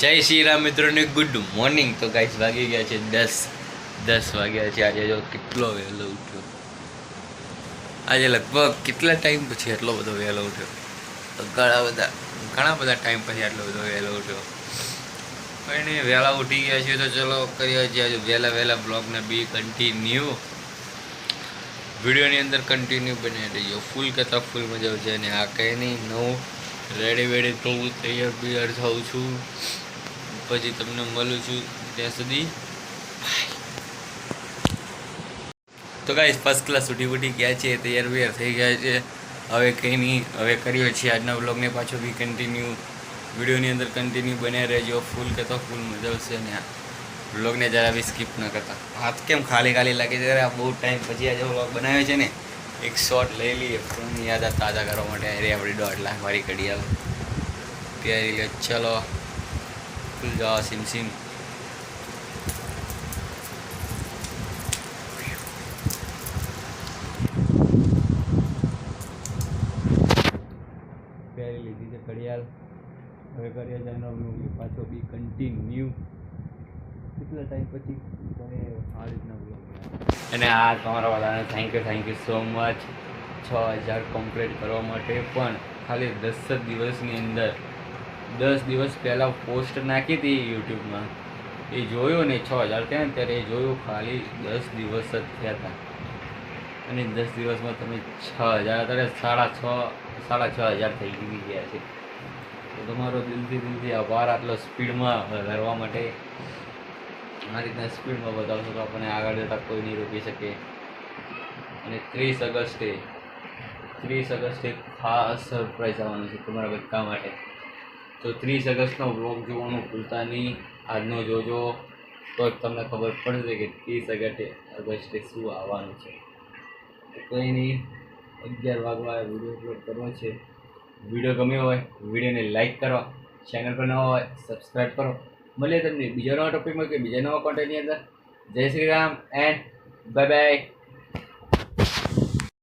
જય શ્રી રામ મિત્રોને good morning તો ગાઈસ વાગી ગયા છે દસ. દસ વાગ્યા છે. આજે જો કેટલો વહેલો ઉઠ્યો. આજે લગભગ કેટલા ટાઈમ પછી એટલો બધો વહેલો ઉઠ્યો? ઘણા બધા ઘણા બધા ટાઈમ પછી આટલો બધો વહેલો ઉઠ્યો. પણ વહેલા ઉઠી ગયા છીએ તો ચલો કરીએ છીએ આજે વહેલા વહેલા બ્લોગને બી કન્ટિન્યુ વિડીયોની અંદર કન્ટિન્યુ બની રહીયો ફૂલ કરતાં ફૂલ મજા આવશે. અને આ કંઈ નહીં, નવું રેડી વેડી થોડું તૈયાર બિયાર થાઉં છું. પછી તમને મળું છું ત્યાં સુધી. તો કાંઈ ફર્સ્ટ ક્લાસ ઉઠી ઉઠી ગયા છે તૈયાર વૈયાર થઈ ગયા છે. હવે કંઈ નહીં, હવે કરીએ છીએ આજના બ્લોગને પાછો. બી કન્ટિન્યુ વિડીયોની અંદર કન્ટિન્યુ બન્યા રહેજો. ફૂલ કહેતો ફૂલ મજા આવશે અને બ્લોગને જરા બી સ્કીપ ન કરતા. હાથ કેમ ખાલી ખાલી લાગે છે? આ બહુ ટાઈમ પછી આજે બ્લોગ બનાવ્યો છે ને. એક શોટ લઈ લઈએ. પણ યાદ તાજા કરવા માટે. અરે આપણી દોઢ લાખ વાળી કઢી આવે. ત્યારે ચલો. સિમ સિમ પહેરી લીધી છે ઘડિયાળ. હવે ઘડિયાળ છે પાછો બી કન્ટિન્યુ કેટલા ટાઈમ પછી? તમે આ રીતના બ્લોગ અને આ તમારા વાળાને thank you thank you so much છ હજાર કમ્પ્લીટ કરવા માટે પણ ખાલી દસ જ દિવસની અંદર દસ દિવસ પહેલાં પોસ્ટ નાખી હતી યુટ્યુબમાં. એ જોયું ને છ હજાર થયા ત્યારે એ જોયું ખાલી દસ દિવસ જ થયા હતા. અને દસ દિવસમાં તમે છ હજાર, અત્યારે સાડા છ સાડા છ હજાર થઈ ગઈ ગયા છે. તો તમારો દિલથી દિલથી આભાર આટલો સ્પીડમાં વધારવા માટે. આ રીતના સ્પીડમાં વધારશો તો આપણને આગળ જતાં કોઈ નહીં રોકી શકે. અને ત્રીસ ઓગસ્ટે ત્રીસ ઓગસ્ટે ખાસ સરપ્રાઈઝ આવવાનું છે તમારા બધા માટે. તો ત્રીસ ઓગસ્ટનો બ્લોગ જોવાનું ભૂલતા નહીં. આજનો જોજો. તો જ તમને ખબર પડશે કે ત્રીસ ઓગસ્ટે ઓગસ્ટે શું આવવાનું છે. કંઈ નહીં, અગિયાર વાગવા વીડિયો અપલોડ કરવો છે. વીડિયો ગમ્યો હોય વિડીયોને લાઇક કરો. ચેનલ પર નવા હોય સબસ્ક્રાઈબ કરો. મળીએ તમને બીજા નવા ટોપિકમાં કે બીજા નવા કોન્ટેન્ટની અંદર. જય Shri Ram and bye bye